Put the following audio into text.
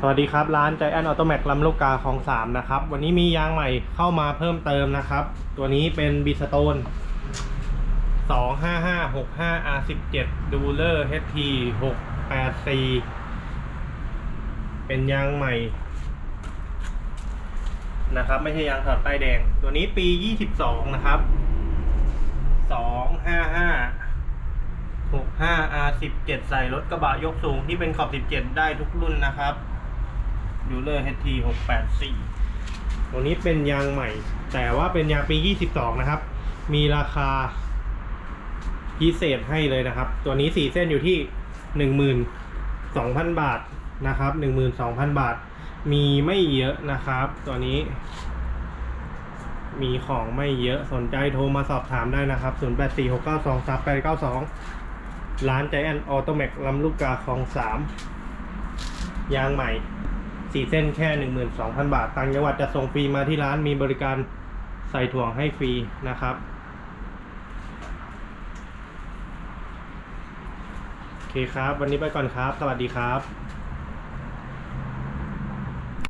สวัสดีครับ ร้านใจแอนออโตแม c ลำลูกกาของสามนะครับ วันนี้มียางใหม่เข้ามาเพิ่มเติมนะครับ ตัวนี้เป็นบีสโตน25565 R17 ดูเลอร์ HT 684เป็นยางใหม่ นะครับ ไม่ใช่ยางถอดป้ายแดง ตัวนี้ปี 22 นะครับ255 65 R17 ใส่รถกระบะยกสูงที่เป็นขอบ 17 ได้ทุกรุ่นนะครับ ดูเลอร์ HT 684 ตัวนี้เป็นยางใหม่ แต่ว่าเป็นยางปี 22 นะครับ มีราคาพิเศษให้เลยนะครับ ตัวนี้ 4 เส้นอยู่ที่ 12,000 บาทนะครับ 12,000 บาท มีไม่เยอะนะครับ ตัวนี้ มีของไม่เยอะสนใจโทรมาสอบถามได้นะครับ 0846923892 ร้านใจแอนออโตแม c ลำลูกกาคลองสามยางใหม่ สี่เส้นแค่ 12,000 บาท ต่างจังหวัดจะส่งฟรีมาที่ร้านมีบริการใส่ถ่วงให้ฟรีนะครับ โอเคครับ วันนี้ไปก่อนครับ สวัสดีครับ